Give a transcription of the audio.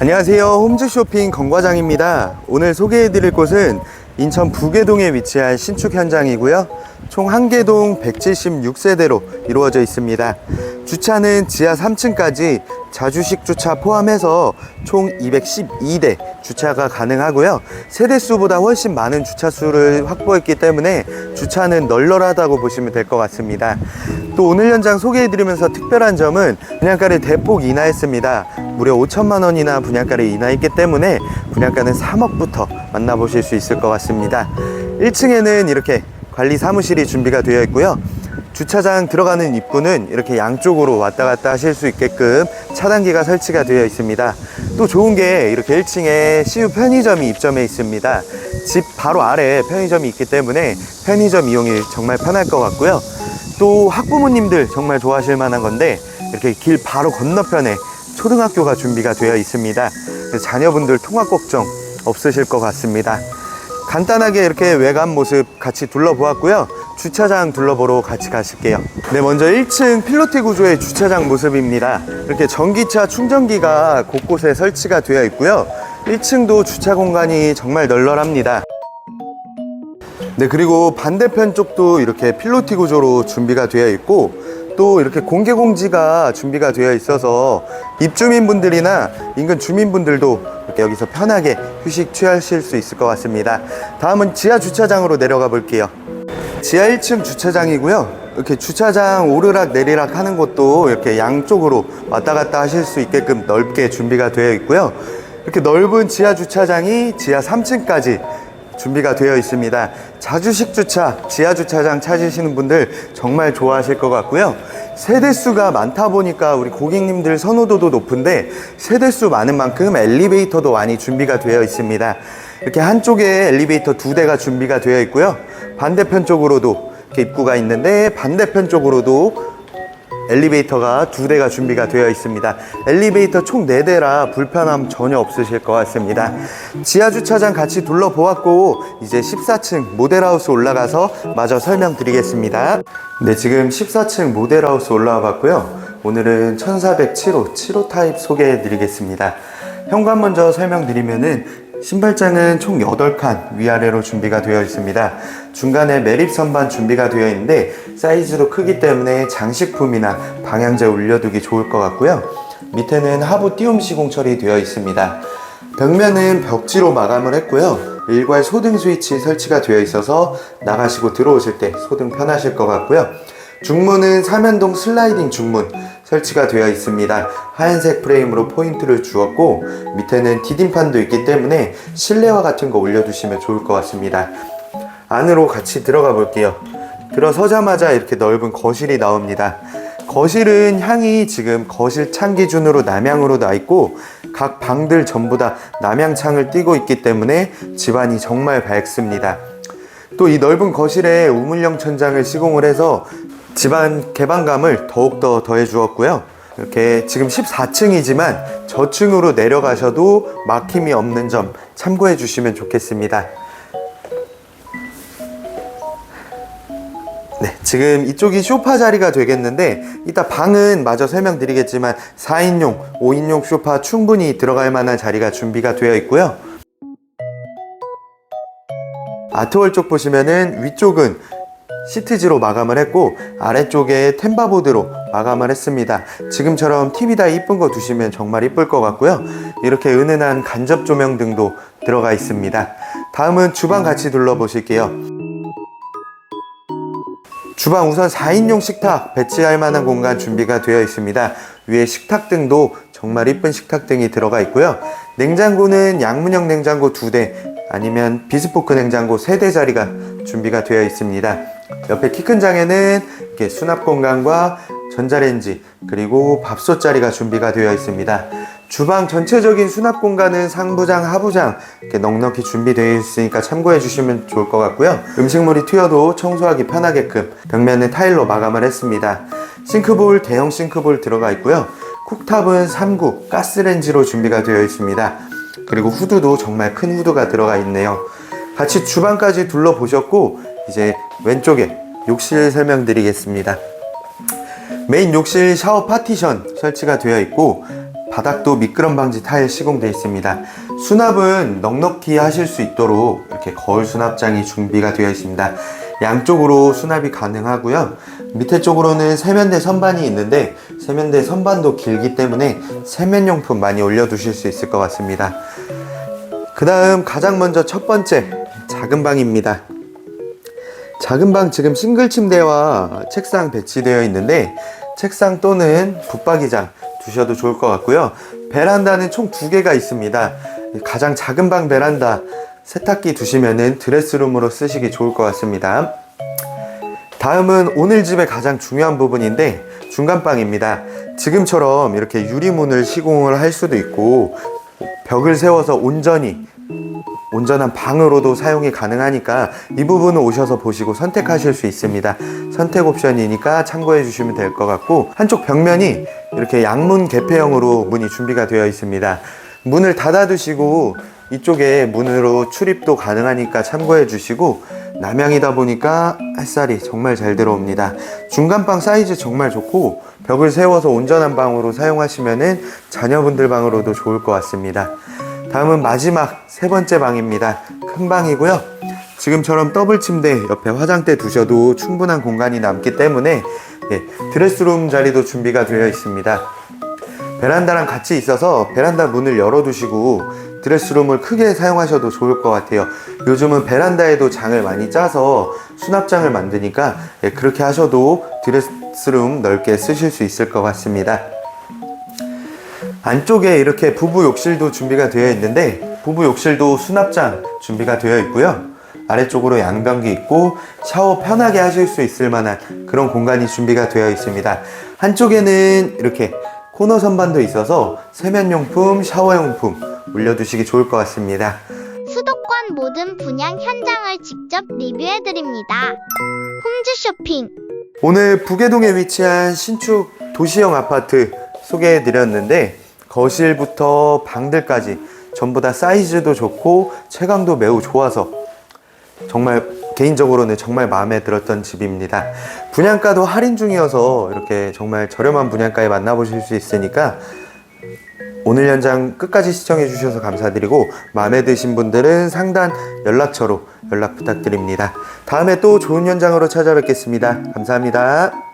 안녕하세요. 홈즈쇼핑 건과장입니다. 오늘 소개해드릴 곳은 인천 부계동에 위치한 신축 현장이고요. 총 한 개동 176세대로 이루어져 있습니다. 주차는 지하 3층까지 자주식 주차 포함해서 총 212대 주차가 가능하고요. 세대수보다 훨씬 많은 주차수를 확보했기 때문에 주차는 널널하다고 보시면 될 것 같습니다. 또 오늘 현장 소개해드리면서 특별한 점은 분양가를 대폭 인하했습니다. 무려 5천만 원이나 분양가를 인하했기 때문에 분양가는 3억부터 만나보실 수 있을 것 같습니다. 1층에는 이렇게 관리 사무실이 준비가 되어 있고요. 주차장 들어가는 입구는 이렇게 양쪽으로 왔다 갔다 하실 수 있게끔 차단기가 설치가 되어 있습니다. 또 좋은 게 이렇게 1층에 CU 편의점이 입점해 있습니다. 집 바로 아래에 편의점이 있기 때문에 편의점 이용이 정말 편할 것 같고요. 또 학부모님들 정말 좋아하실 만한 건데 이렇게 길 바로 건너편에 초등학교가 준비가 되어 있습니다. 자녀분들 통학 걱정 없으실 것 같습니다. 간단하게 이렇게 외관 모습 같이 둘러보았고요. 주차장 둘러보러 같이 가실게요. 네, 먼저 1층 필로티 구조의 주차장 모습입니다. 이렇게 전기차 충전기가 곳곳에 설치가 되어 있고요. 1층도 주차 공간이 정말 널널합니다. 네, 그리고 반대편 쪽도 이렇게 필로티 구조로 준비가 되어 있고 또 이렇게 공개 공지가 준비가 되어 있어서 입주민분들이나 인근 주민분들도 이렇게 여기서 편하게 휴식 취하실 수 있을 것 같습니다. 다음은 지하 주차장으로 내려가 볼게요. 지하 1층 주차장이고요. 이렇게 주차장 오르락 내리락 하는 곳도 이렇게 양쪽으로 왔다 갔다 하실 수 있게끔 넓게 준비가 되어 있고요. 이렇게 넓은 지하 주차장이 지하 3층까지 준비가 되어 있습니다. 자주식 주차, 지하 주차장 찾으시는 분들 정말 좋아하실 것 같고요. 세대수가 많다 보니까 우리 고객님들 선호도도 높은데 세대수 많은 만큼 엘리베이터도 많이 준비가 되어 있습니다. 이렇게 한쪽에 엘리베이터 두 대가 준비가 되어 있고요. 반대편 쪽으로도 이렇게 입구가 있는데 반대편 쪽으로도 엘리베이터가 두 대가 준비가 되어 있습니다. 엘리베이터 총 네 대라 불편함 전혀 없으실 것 같습니다. 지하 주차장 같이 둘러보았고 이제 14층 모델하우스 올라가서 마저 설명드리겠습니다. 네, 지금 14층 모델하우스 올라와 봤고요. 오늘은 1407호 7호 타입 소개해 드리겠습니다. 현관 먼저 설명드리면은 신발장은 총 8칸 위아래로 준비가 되어 있습니다. 중간에 매립 선반 준비가 되어 있는데 사이즈도 크기 때문에 장식품이나 방향제 올려두기 좋을 것 같고요. 밑에는 하부 띄움 시공 처리되어 있습니다. 벽면은 벽지로 마감을 했고요. 일괄 소등 스위치 설치가 되어 있어서 나가시고 들어오실 때 소등 편하실 것 같고요. 중문은 삼연동 슬라이딩 중문 설치가 되어 있습니다. 하얀색 프레임으로 포인트를 주었고 밑에는 디딤판도 있기 때문에 실내화 같은 거 올려두시면 좋을 것 같습니다. 안으로 같이 들어가 볼게요. 들어서자마자 이렇게 넓은 거실이 나옵니다. 거실은 향이 지금 거실 창 기준으로 남향으로 나 있고 각 방들 전부 다 남향창을 띄고 있기 때문에 집안이 정말 밝습니다. 또 이 넓은 거실에 우물형 천장을 시공을 해서 집안 개방감을 더욱더 더해 주었고요. 이렇게 지금 14층이지만 저층으로 내려가셔도 막힘이 없는 점 참고해 주시면 좋겠습니다. 네, 지금 이쪽이 쇼파 자리가 되겠는데 이따 방은 마저 설명드리겠지만 4인용, 5인용 쇼파 충분히 들어갈 만한 자리가 준비가 되어 있고요. 아트월 쪽 보시면은 위쪽은 시트지로 마감을 했고 아래쪽에 템바보드로 마감을 했습니다. 지금처럼 TV다 이쁜 거 두시면 정말 이쁠 것 같고요. 이렇게 은은한 간접 조명 등도 들어가 있습니다. 다음은 주방 같이 둘러보실게요. 주방 우선 4인용 식탁 배치할 만한 공간 준비가 되어 있습니다. 위에 식탁 등도 정말 이쁜 식탁 등이 들어가 있고요. 냉장고는 양문형 냉장고 2대 아니면 비스포크 냉장고 3대 자리가 준비가 되어 있습니다. 옆에 키 큰 장에는 이렇게 수납 공간과 전자레인지 그리고 밥솥 자리가 준비가 되어 있습니다. 주방 전체적인 수납 공간은 상부장, 하부장 이렇게 넉넉히 준비되어 있으니까 참고해 주시면 좋을 것 같고요. 음식물이 튀어도 청소하기 편하게끔 벽면은 타일로 마감을 했습니다. 싱크볼, 대형 싱크볼 들어가 있고요. 쿡탑은 3구 가스렌지로 준비가 되어 있습니다. 그리고 후드도 정말 큰 후드가 들어가 있네요. 같이 주방까지 둘러보셨고 이제 왼쪽에 욕실 설명드리겠습니다. 메인 욕실 샤워 파티션 설치가 되어 있고 바닥도 미끄럼 방지 타일 시공되어 있습니다. 수납은 넉넉히 하실 수 있도록 이렇게 거울 수납장이 준비가 되어 있습니다. 양쪽으로 수납이 가능하고요. 밑에 쪽으로는 세면대 선반이 있는데 세면대 선반도 길기 때문에 세면용품 많이 올려두실 수 있을 것 같습니다. 그 다음 가장 먼저 첫 번째 작은 방입니다. 작은 방 지금 싱글 침대와 책상 배치되어 있는데 책상 또는 붙박이장 두셔도 좋을 것 같고요. 베란다는 총 두 개가 있습니다. 가장 작은 방 베란다 세탁기 두시면은 드레스룸으로 쓰시기 좋을 것 같습니다. 다음은 오늘 집의 가장 중요한 부분인데 중간방입니다. 지금처럼 이렇게 유리문을 시공을 할 수도 있고 벽을 세워서 온전히 온전한 방으로도 사용이 가능하니까 이 부분은 오셔서 보시고 선택하실 수 있습니다. 선택 옵션이니까 참고해 주시면 될 것 같고 한쪽 벽면이 이렇게 양문 개폐형으로 문이 준비가 되어 있습니다. 문을 닫아 두시고 이쪽에 문으로 출입도 가능하니까 참고해 주시고 남향이다 보니까 햇살이 정말 잘 들어옵니다. 중간방 사이즈 정말 좋고 벽을 세워서 온전한 방으로 사용하시면은 자녀분들 방으로도 좋을 것 같습니다. 다음은 마지막 세 번째 방입니다. 큰 방이고요. 지금처럼 더블 침대 옆에 화장대 두셔도 충분한 공간이 남기 때문에 예, 드레스룸 자리도 준비가 되어 있습니다. 베란다랑 같이 있어서 베란다 문을 열어두시고 드레스룸을 크게 사용하셔도 좋을 것 같아요. 요즘은 베란다에도 장을 많이 짜서 수납장을 만드니까 예, 그렇게 하셔도 드레스룸 넓게 쓰실 수 있을 것 같습니다. 안쪽에 이렇게 부부 욕실도 준비가 되어 있는데 부부 욕실도 수납장 준비가 되어 있고요. 아래쪽으로 양변기 있고 샤워 편하게 하실 수 있을 만한 그런 공간이 준비가 되어 있습니다. 한쪽에는 이렇게 코너 선반도 있어서 세면용품, 샤워용품 올려두시기 좋을 것 같습니다. 수도권 모든 분양 현장을 직접 리뷰해드립니다. 홈즈 쇼핑. 오늘 부계동에 위치한 신축 도시형 아파트 소개해 드렸는데 거실부터 방들까지 전부 다 사이즈도 좋고 체감도 매우 좋아서 정말 개인적으로는 정말 마음에 들었던 집입니다. 분양가도 할인 중이어서 이렇게 정말 저렴한 분양가에 만나보실 수 있으니까 오늘 현장 끝까지 시청해 주셔서 감사드리고 마음에 드신 분들은 상단 연락처로 연락 부탁드립니다. 다음에 또 좋은 현장으로 찾아뵙겠습니다. 감사합니다.